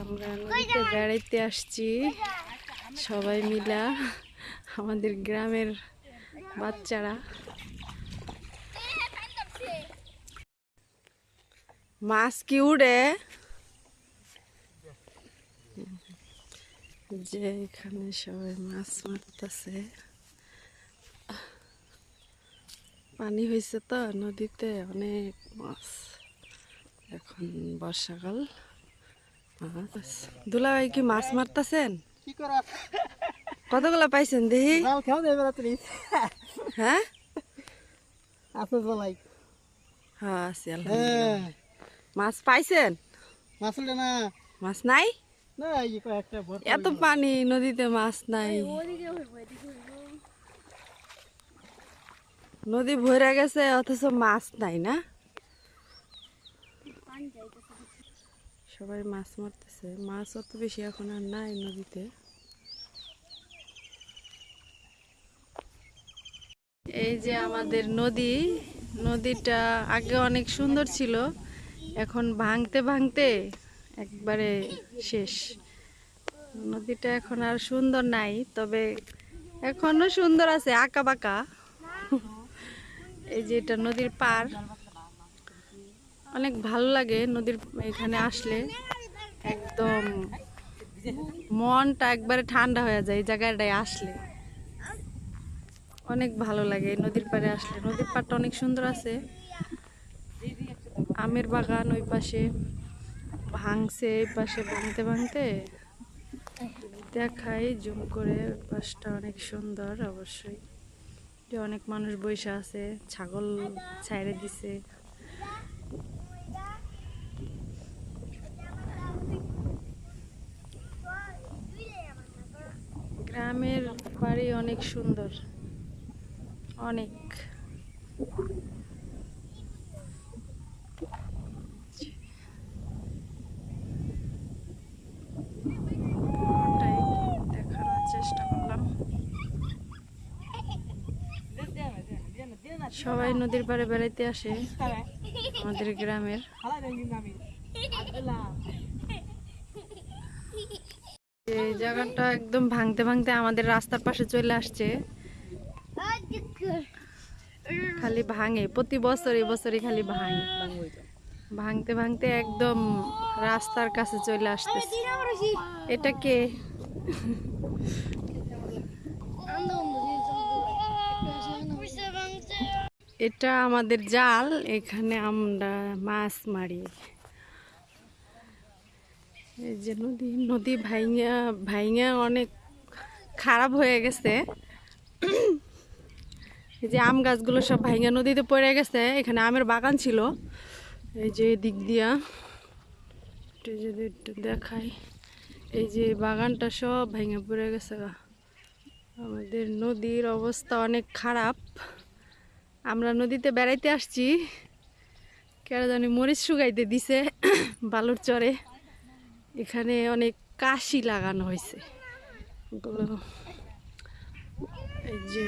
আমরা নদীতে বেড়াইতে আসছি। সবাই মিলা আমাদের গ্রামের বাচ্চারা। মাছ কি উড়ে? যে এখানে সবাই মাছ মারতেছে। পানি হয়েছে তো নদীতে অনেক মাছ। এখন বর্ষাকাল। মাছ দুলাভাই কি মাছ মারতেছেন? কি করা কতগুলা পাইছেন তুমি হ্যাঁ? হ্যাঁ। হ্যাঁ। মাছ পাইছেন? মাছ নাই? এত পানি নদীতে মাছ নাই। নদী ভরে গেছে অথচ মাছ নাই না? সবাই মাছ মারতেছে। মাছ অত বেশি এখন আর নাই নদীতে। এই যে আমাদের নদী, নদীটা আগে অনেক সুন্দর ছিল, এখন ভাঙতে ভাঙতে একবারে শেষ। নদীটা এখন আর সুন্দর নাই, তবে এখনও সুন্দর আছে, আঁকা বাঁকা। এই যে এটা নদীর পার অনেক ভালো লাগে নদীর এখানে আসলে। একদম মনটা একবারে ঠান্ডা হয়ে যায় এই জায়গাটায় আসলে। অনেক ভালো লাগে নদীর পাড়ে আসলে। নদীর পাড়টা অনেক সুন্দর আছে। আমের বাগান ওই পাশে ভাঙছে, এই পাশে ভাঙতে ভাঙতে দেখাই জুম করে পাশটা অনেক সুন্দর অবশ্যই। অনেক মানুষ বসে আছে, ছাগল ছাইড়ে দিছে। গ্রামের বাড়ি অনেক সুন্দর। অনেক। দেখানোর চেষ্টা করলাম। সবাই নদীর পাড়ে বেড়াইতে আসে আমাদের গ্রামের। এই জায়গাটা একদম ভাঙতে ভাঙতে আমাদের রাস্তার পাশে চলে আসছে। খালি ভাঙে, প্রতি বছর এই বছরই খালি ভাঙে। ভাঙতে ভাঙতে একদম রাস্তার কাছে চলে আসতেছে। এটা কে? এটা আমাদের জাল, এখানে আমরা মাছ মারি। এই যে নদী নদী ভাইঙা ভাইঙা অনেক খারাপ হয়ে গেছে। এই যে আম গাছগুলো সব ভাইঙা নদীতে পড়ে গেছে, এখানে আমের বাগান ছিল। এই যে দিক দিয়া একটু যদি একটু দেখাই, এই যে বাগানটা সব ভেঙে পড়ে গেছে আমাদের নদীর অবস্থা অনেক খারাপ। আমরা নদীতে বেড়াইতে আসছি কেন জানি মরিচ শুকাইতে দিছে বালুর চরে। এখানে অনেক কাশি লাগানো হয়েছে। এই যে